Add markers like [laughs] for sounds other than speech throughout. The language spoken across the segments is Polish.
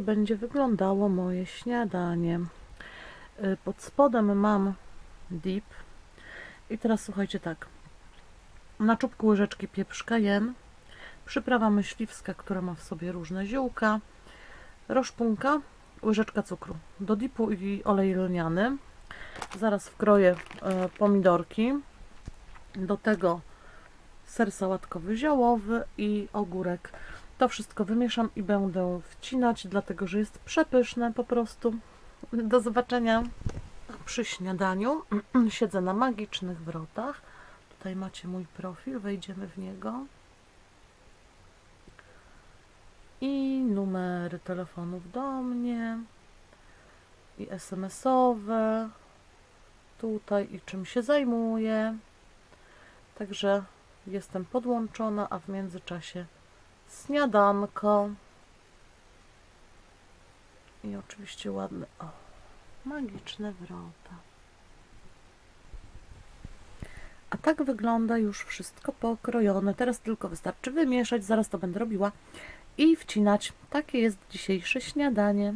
dzisiaj będzie wyglądało moje śniadanie. Y, Pod spodem mam dip. I teraz słuchajcie tak. Na czubku łyżeczki pieprz cayenne, przyprawa myśliwska, która ma w sobie różne ziółka, roszpunka, łyżeczka cukru. Do dipu i olej lniany. Zaraz wkroję e, pomidorki. Do tego ser sałatkowy ziołowy i ogórek. To wszystko wymieszam i będę wcinać, dlatego że jest przepyszne po prostu. Do zobaczenia przy śniadaniu. [clears throat] Siedzę na magicznych wrotach. Tutaj macie mój profil, wejdziemy w niego. I numery telefonów do mnie. I SMS-owe. Tutaj i czym się zajmuję. Także jestem podłączona, a w międzyczasie śniadanko. I oczywiście ładne, o, magiczne wrota. A tak wygląda już wszystko pokrojone. Teraz tylko wystarczy wymieszać, zaraz to będę robiła i wcinać. Takie jest dzisiejsze śniadanie.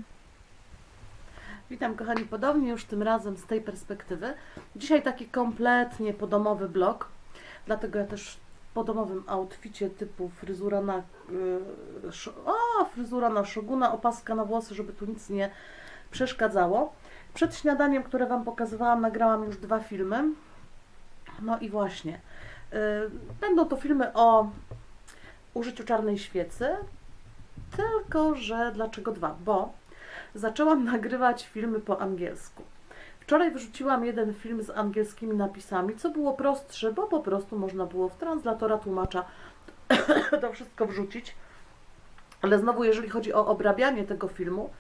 Witam kochani podobnie już tym razem z tej perspektywy. Dzisiaj taki kompletnie podomowy blog, dlatego ja też podomowym outficie typu fryzura na, sz- o, fryzura na szoguna, opaska na włosy, żeby tu nic nie przeszkadzało. Przed śniadaniem, które Wam pokazywałam, nagrałam już dwa filmy. No i właśnie, yy, będą to filmy o użyciu czarnej świecy, tylko że dlaczego dwa? Bo zaczęłam nagrywać filmy po angielsku. Wczoraj wyrzuciłam jeden film z angielskimi napisami, co było prostsze, bo po prostu można było w translatora tłumacza [coughs] to wszystko wrzucić. Ale znowu, jeżeli chodzi o obrabianie tego filmu,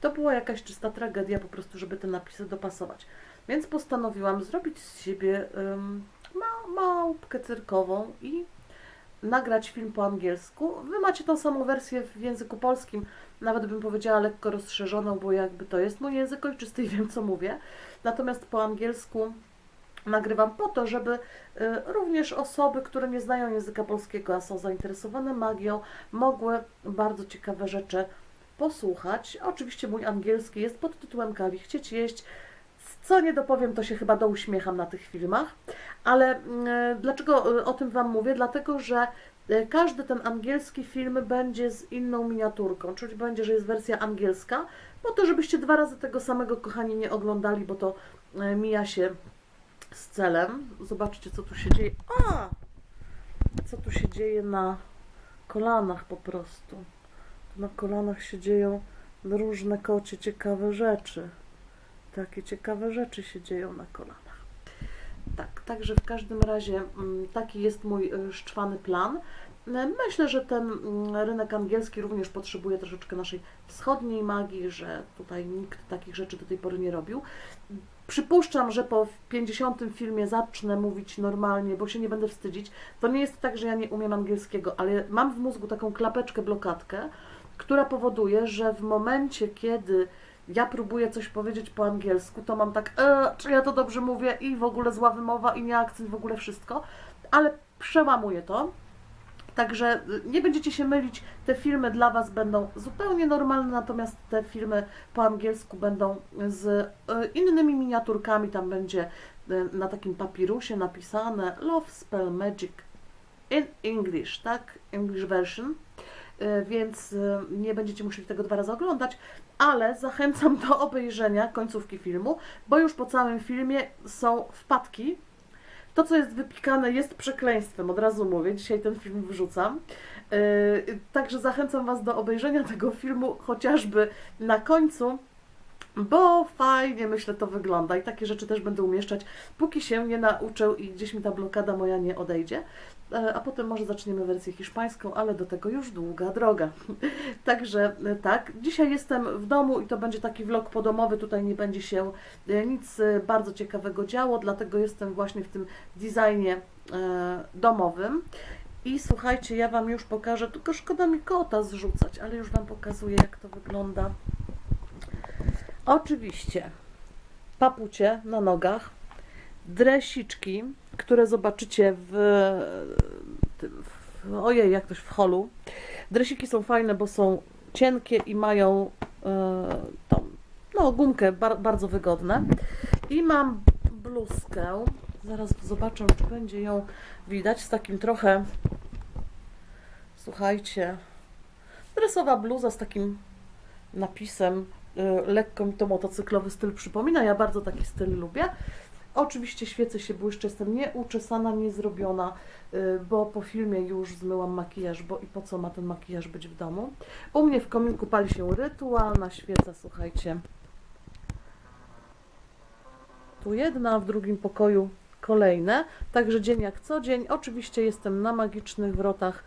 to była jakaś czysta tragedia po prostu, żeby te napisy dopasować. Więc postanowiłam zrobić z siebie ym, ma, małpkę cyrkową i nagrać film po angielsku. Wy macie tą samą wersję w języku polskim, nawet bym powiedziała lekko rozszerzoną, bo jakby to jest mój język ojczysty i wiem co mówię. Natomiast po angielsku nagrywam po to, żeby y, również osoby, które nie znają języka polskiego, a są zainteresowane magią, mogły bardzo ciekawe rzeczy posłuchać. Oczywiście mój angielski jest pod tytułem Kali chcieć jeść. Co nie dopowiem, to się chyba douśmiecham na tych filmach. Ale y, dlaczego y, o tym Wam mówię? Dlatego, że y, każdy ten angielski film będzie z inną miniaturką, czyli będzie, że jest wersja angielska, po to, żebyście dwa razy tego samego, kochani, nie oglądali, bo to mija się z celem. Zobaczcie, co tu się dzieje. A! Co tu się dzieje na kolanach po prostu. Na kolanach się dzieją różne kocie ciekawe rzeczy. Takie ciekawe rzeczy się dzieją na kolanach. Tak, także w każdym razie mm, taki jest mój y, szczwany plan. E, Myślę, że ten mm, rynek angielski również potrzebuje troszeczkę naszej wschodniej magii, że tutaj nikt takich rzeczy do tej pory nie robił. Przypuszczam, że po 50 filmie zacznę mówić normalnie, bo się nie będę wstydzić. To nie jest tak, że ja nie umiem angielskiego, ale mam w mózgu taką klapeczkę, blokadkę, która powoduje, że w momencie, kiedy ja próbuję coś powiedzieć po angielsku, to mam tak, e, czy ja to dobrze mówię i w ogóle zła wymowa i nie akcent, w ogóle wszystko, ale przełamuję to. Także y, nie będziecie się mylić, te filmy dla Was będą zupełnie normalne, natomiast te filmy po angielsku będą z y, innymi miniaturkami. Tam będzie y, na takim papirusie napisane Love Spell Magic in English, tak? English version. Więc nie będziecie musieli tego dwa razy oglądać, ale zachęcam do obejrzenia końcówki filmu, bo już po całym filmie są wpadki, to, co jest wypikane, jest przekleństwem, od razu mówię. Dzisiaj ten film wrzucam. Yy, Także zachęcam Was do obejrzenia [laughs] tego filmu, chociażby na końcu, bo fajnie, myślę, to wygląda. I takie rzeczy też będę umieszczać, póki się nie nauczę i gdzieś mi ta blokada moja nie odejdzie. Yy, A potem może zaczniemy wersję hiszpańską, ale do tego już długa droga. [laughs] Także yy, tak, dzisiaj jestem w domu i to będzie taki vlog podomowy. Tutaj nie będzie się e, nic e, bardzo ciekawego działo, dlatego jestem właśnie w tym designie e, domowym. I słuchajcie, ja Wam już pokażę, tylko szkoda mi kota zrzucać, ale już Wam pokazuję, jak to wygląda. Oczywiście papucie na nogach, dresiczki, które zobaczycie w, w ojej, jak ktoś w holu. Dresiki są fajne, bo są cienkie i mają e, tą, no, gumkę bar, bardzo wygodne. I mam bluzkę, zaraz zobaczę, czy będzie ją widać, z takim trochę, słuchajcie, dresowa bluza z takim napisem, y, lekko mi to motocyklowy styl przypomina, ja bardzo taki styl lubię. Oczywiście świecę się błyszczy, jestem nieuczesana, nie zrobiona, y, bo po filmie już zmyłam makijaż, bo i po co ma ten makijaż być w domu. U mnie w kominku pali się rytualna świeca, słuchajcie. Tu jedna, w drugim pokoju kolejne, także dzień jak co dzień. Oczywiście jestem na magicznych wrotach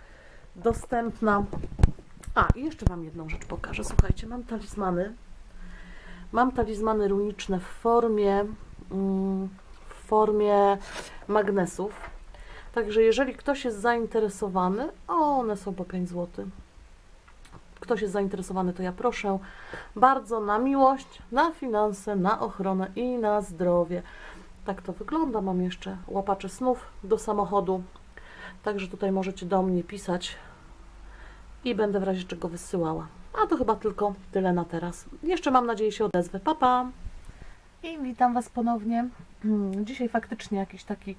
dostępna. A, i jeszcze Wam jedną rzecz pokażę. Słuchajcie, mam talizmany. Mam talizmany runiczne w formie, w formie magnesów. Także jeżeli ktoś jest zainteresowany, o, one są po 5 zł. Ktoś jest zainteresowany, to ja proszę bardzo na miłość, na finanse, na ochronę i na zdrowie. Tak to wygląda. Mam jeszcze łapacze snów do samochodu. Także tutaj możecie do mnie pisać i będę w razie czego wysyłała. A to chyba tylko tyle na teraz. Jeszcze mam nadzieję się odezwę. Pa, pa. I witam Was ponownie. Hmm, Dzisiaj faktycznie jakiś taki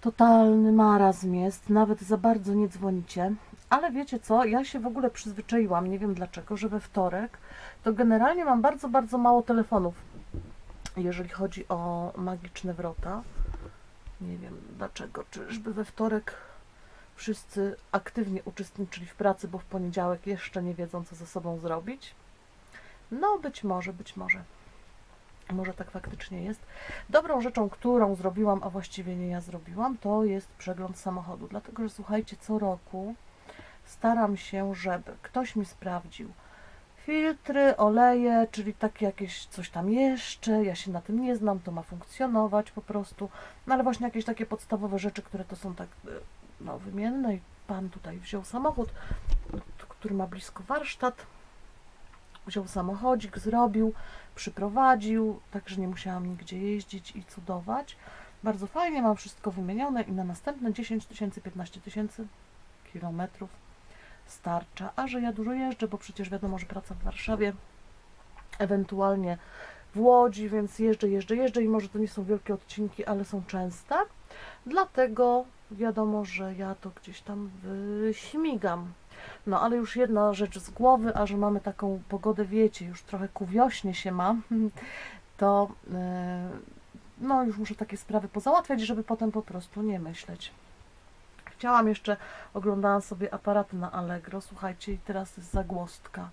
totalny marazm jest. Nawet za bardzo nie dzwonicie. Ale wiecie co? Ja się w ogóle przyzwyczaiłam, nie wiem dlaczego, że we wtorek to generalnie mam bardzo, bardzo mało telefonów, jeżeli chodzi o magiczne wrota. Nie wiem dlaczego. Czyżby we wtorek wszyscy aktywnie uczestniczyli w pracy, bo w poniedziałek jeszcze nie wiedzą, co ze sobą zrobić? No, być może, być może. Może tak faktycznie jest. Dobrą rzeczą, którą zrobiłam, a właściwie nie ja zrobiłam, to jest przegląd samochodu. Dlatego, że słuchajcie, co roku staram się, żeby ktoś mi sprawdził filtry, oleje, czyli takie jakieś coś tam jeszcze. Ja się na tym nie znam, to ma funkcjonować po prostu. No ale właśnie jakieś takie podstawowe rzeczy, które to są tak y, no, wymienne i pan tutaj wziął samochód, który ma blisko warsztat. Wziął samochodzik, zrobił, przyprowadził, także nie musiałam nigdzie jeździć i cudować. Bardzo fajnie, mam wszystko wymienione i na następne 10 tysięcy, 15 tysięcy kilometrów starcza. A że ja dużo jeżdżę, bo przecież wiadomo, że praca w Warszawie, ewentualnie w Łodzi, więc jeżdżę, jeżdżę, jeżdżę i może to nie są wielkie odcinki, ale są częste. Dlatego wiadomo, że ja to gdzieś tam wyśmigam. No ale już jedna rzecz z głowy, a że mamy taką pogodę, wiecie, już trochę ku wiośnie się ma, [laughs] to yy, no już muszę takie sprawy pozałatwiać, żeby potem po prostu nie myśleć. Chciałam jeszcze, oglądałam sobie aparaty na Allegro, słuchajcie, i teraz jest zagłostka.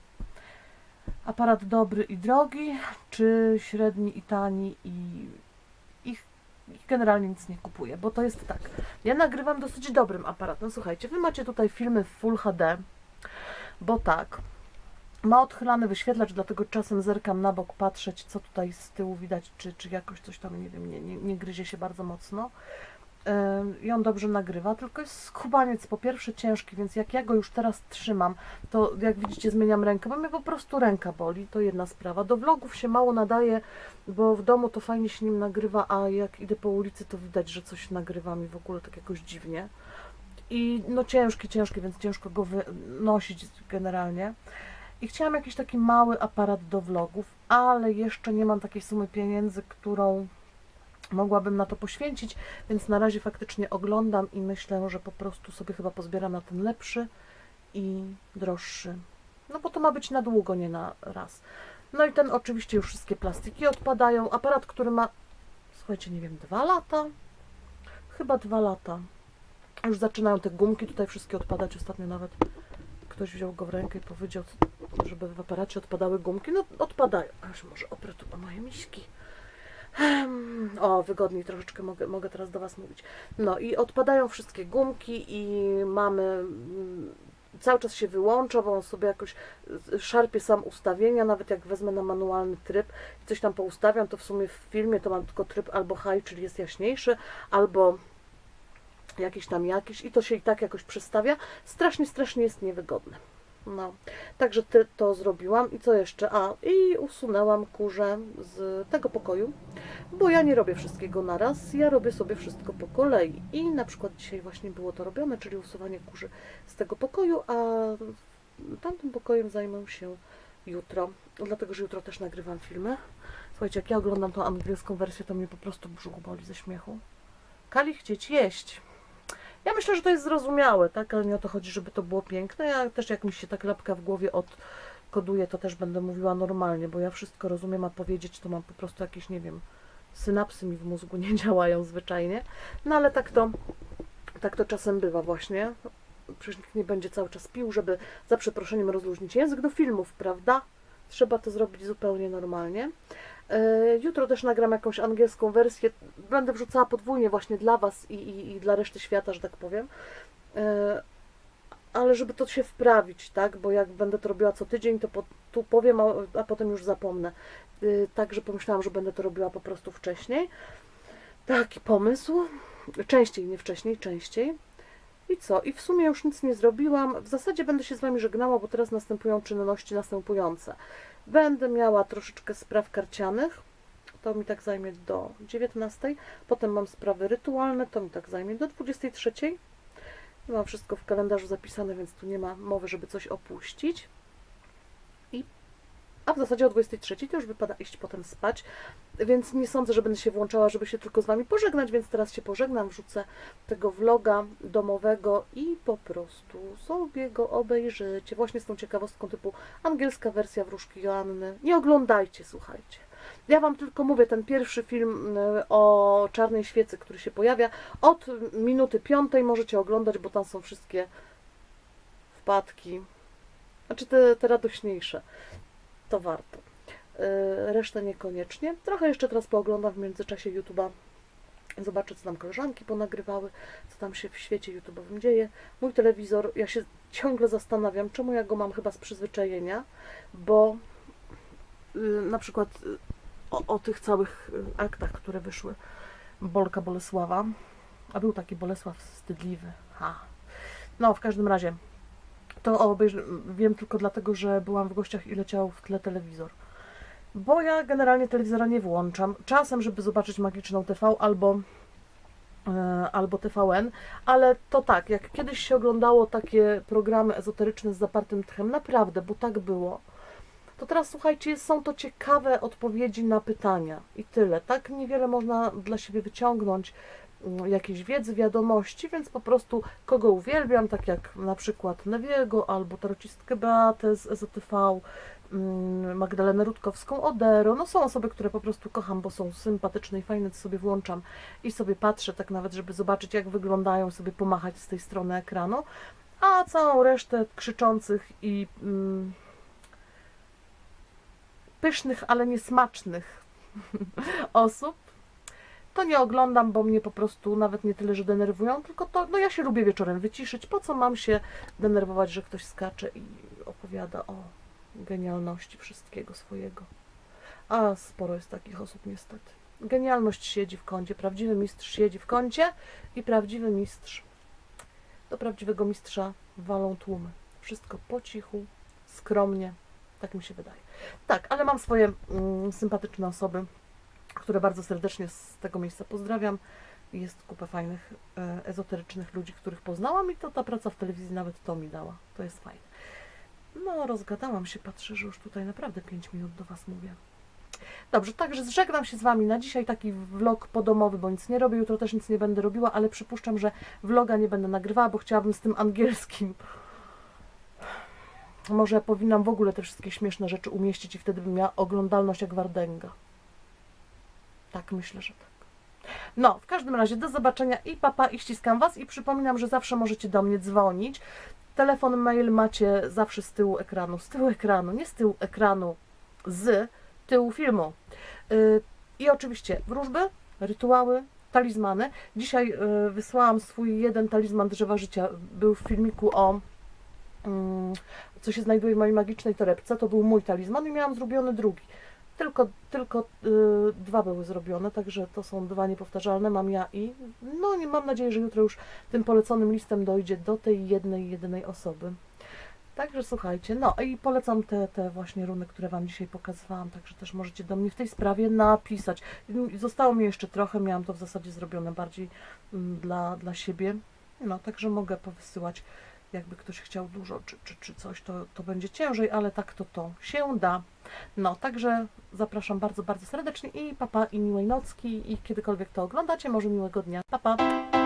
Aparat dobry i drogi, czy średni i tani i generalnie nic nie kupuję, bo to jest tak. Ja nagrywam dosyć dobrym aparatem. Słuchajcie, wy macie tutaj filmy w Full HD, bo tak, ma odchylany wyświetlacz, dlatego czasem zerkam na bok patrzeć, co tutaj z tyłu widać, czy, czy jakoś coś tam, nie wiem, nie, nie, nie gryzie się bardzo mocno. On dobrze nagrywa, tylko jest skubaniec po pierwsze ciężki, więc jak ja go już teraz trzymam, to jak widzicie zmieniam rękę, bo mnie po prostu ręka boli, to jedna sprawa. Do vlogów się mało nadaje, bo w domu to fajnie się nim nagrywa, a jak idę po ulicy, to widać, że coś nagrywam i w ogóle tak jakoś dziwnie. I no ciężki, ciężki, więc ciężko go wynosić generalnie. I chciałam jakiś taki mały aparat do vlogów, ale jeszcze nie mam takiej sumy pieniędzy, którą mogłabym na to poświęcić, więc na razie faktycznie oglądam i myślę, że po prostu sobie chyba pozbieram na ten lepszy i droższy. No bo to ma być na długo, nie na raz. No i ten oczywiście już wszystkie plastiki odpadają. Aparat, który ma, słuchajcie, nie wiem, dwa lata? Chyba dwa lata. Już zaczynają te gumki tutaj wszystkie odpadać. Ostatnio nawet ktoś wziął go w rękę i powiedział, żeby w aparacie odpadały gumki. No odpadają. Aż może oprę tu moje miśki. O, wygodniej troszeczkę mogę, mogę teraz do Was mówić. No i odpadają wszystkie gumki i mamy mm, cały czas się wyłącza, bo on sobie jakoś szarpie sam ustawienia, nawet jak wezmę na manualny tryb i coś tam poustawiam, to w sumie w filmie to mam tylko tryb albo high, czyli jest jaśniejszy, albo jakiś tam jakiś i to się i tak jakoś przestawia. Strasznie, strasznie jest niewygodne. No, także to zrobiłam. I co jeszcze? A, i usunęłam kurze z tego pokoju, bo ja nie robię wszystkiego naraz, ja robię sobie wszystko po kolei. I na przykład dzisiaj właśnie było to robione, czyli usuwanie kurzy z tego pokoju, a tamtym pokojem zajmę się jutro, dlatego że jutro też nagrywam filmy. Słuchajcie, jak ja oglądam tą angielską wersję, to mnie po prostu brzuch boli ze śmiechu. Kali chcieć jeść. Ja myślę, że to jest zrozumiałe, tak? Ale nie o to chodzi, żeby to było piękne. Ja też jak mi się ta klapka w głowie odkoduje, to też będę mówiła normalnie, bo ja wszystko rozumiem, a powiedzieć to mam po prostu jakieś, nie wiem, synapsy mi w mózgu nie [laughs] działają zwyczajnie. No ale tak to, tak to czasem bywa właśnie. Przecież nikt nie będzie cały czas pił, żeby za przeproszeniem rozluźnić język do filmów, prawda? Trzeba to zrobić zupełnie normalnie. E, Jutro też nagram jakąś angielską wersję. Będę wrzucała podwójnie właśnie dla Was i, i, i dla reszty świata, że tak powiem. E, Ale żeby to się wprawić, tak? Bo jak będę to robiła co tydzień, to po, tu powiem, a, a potem już zapomnę. E, Także pomyślałam, że będę to robiła po prostu wcześniej. Taki pomysł. Częściej, nie wcześniej, częściej. I co? I w sumie już nic nie zrobiłam. W zasadzie będę się z Wami żegnała, bo teraz następują czynności następujące. Będę miała troszeczkę spraw karcianych. To mi tak zajmie do 19. Potem mam sprawy rytualne. To mi tak zajmie do 23. Mam wszystko w kalendarzu zapisane, więc tu nie ma mowy, żeby coś opuścić. A w zasadzie o 23 to już wypada iść potem spać, więc nie sądzę, że będę się włączała, żeby się tylko z Wami pożegnać, więc teraz się pożegnam, wrzucę tego vloga domowego i po prostu sobie go obejrzycie. Właśnie z tą ciekawostką typu angielska wersja Wróżki Joanny. Nie oglądajcie, słuchajcie. Ja Wam tylko mówię, ten pierwszy film y, o czarnej świecy, który się pojawia, od minuty piątej możecie oglądać, bo tam są wszystkie wpadki. Znaczy te, te radośniejsze. To warto. Y, Resztę niekoniecznie. Trochę jeszcze teraz pooglądam w międzyczasie YouTube'a. Zobaczę, co tam koleżanki ponagrywały, co tam się w świecie YouTube'owym dzieje. Mój telewizor, ja się ciągle zastanawiam, czemu ja go mam chyba z przyzwyczajenia, bo y, na przykład y, o, o tych całych aktach, które wyszły, Bolka Bolesława, a był taki Bolesław wstydliwy. Ha. No, w każdym razie, to obejrzy- wiem tylko dlatego, że byłam w gościach i leciał w tle telewizor. Bo ja generalnie telewizora nie włączam. Czasem, żeby zobaczyć magiczną TV albo, e, albo TVN, ale to tak, jak kiedyś się oglądało takie programy ezoteryczne z zapartym tchem, naprawdę, bo tak było, to teraz słuchajcie, są to ciekawe odpowiedzi na pytania i tyle. Tak niewiele można dla siebie wyciągnąć jakiejś wiedzy, wiadomości, więc po prostu kogo uwielbiam, tak jak na przykład Newiego albo tarocistkę Beatę z EZTV, mm, Magdalenę Rutkowską, Odero. No są osoby, które po prostu kocham, bo są sympatyczne i fajne, to sobie włączam i sobie patrzę, tak nawet, żeby zobaczyć, jak wyglądają, sobie pomachać z tej strony ekranu. A całą resztę krzyczących i mm, pysznych, ale niesmacznych [laughs] osób to nie oglądam, bo mnie po prostu nawet nie tyle, że denerwują, tylko to, no ja się lubię wieczorem wyciszyć. Po co mam się denerwować, że ktoś skacze i opowiada o genialności wszystkiego swojego. A sporo jest takich osób niestety. Genialność siedzi w kącie, prawdziwy mistrz siedzi w kącie i prawdziwy mistrz. Do prawdziwego mistrza walą tłumy. Wszystko po cichu, skromnie, tak mi się wydaje. Tak, ale mam swoje mm, sympatyczne osoby, które bardzo serdecznie z tego miejsca pozdrawiam. Jest kupę fajnych, e, ezoterycznych ludzi, których poznałam i to ta praca w telewizji nawet to mi dała. To jest fajne. No, rozgadałam się, patrzę, że już tutaj naprawdę 5 minut do Was mówię. Dobrze, także żegnam się z Wami na dzisiaj taki vlog podomowy, bo nic nie robię, jutro też nic nie będę robiła, ale przypuszczam, że vloga nie będę nagrywała, bo chciałabym z tym angielskim. Może powinnam w ogóle te wszystkie śmieszne rzeczy umieścić i wtedy bym miała oglądalność jak Wardęga. Tak, myślę, że tak. No, w każdym razie do zobaczenia i papa i ściskam Was i przypominam, że zawsze możecie do mnie dzwonić. Telefon, mail macie zawsze z tyłu ekranu. Z tyłu ekranu, nie z tyłu ekranu, z tyłu filmu. Yy, I oczywiście wróżby, rytuały, talizmany. Dzisiaj yy, wysłałam swój jeden talizman drzewa życia. Był w filmiku o mm, co się znajduje w mojej magicznej torebce. To był mój talizman i miałam zrobiony drugi. Tylko, tylko yy, dwa były zrobione, także to są dwa niepowtarzalne. Mam ja i no nie mam nadzieję, że jutro już tym poleconym listem dojdzie do tej jednej, jedynej osoby. Także słuchajcie, no i polecam te, te właśnie runy, które Wam dzisiaj pokazywałam, także też możecie do mnie w tej sprawie napisać. Zostało mi jeszcze trochę, miałam to w zasadzie zrobione bardziej mm, dla, dla siebie, no także mogę powysyłać jakby ktoś chciał dużo czy, czy, czy coś, to, to będzie ciężej, ale tak to to się da. No, także zapraszam bardzo, bardzo serdecznie i papa i miłej nocki i kiedykolwiek to oglądacie, może miłego dnia. Papa. Pa.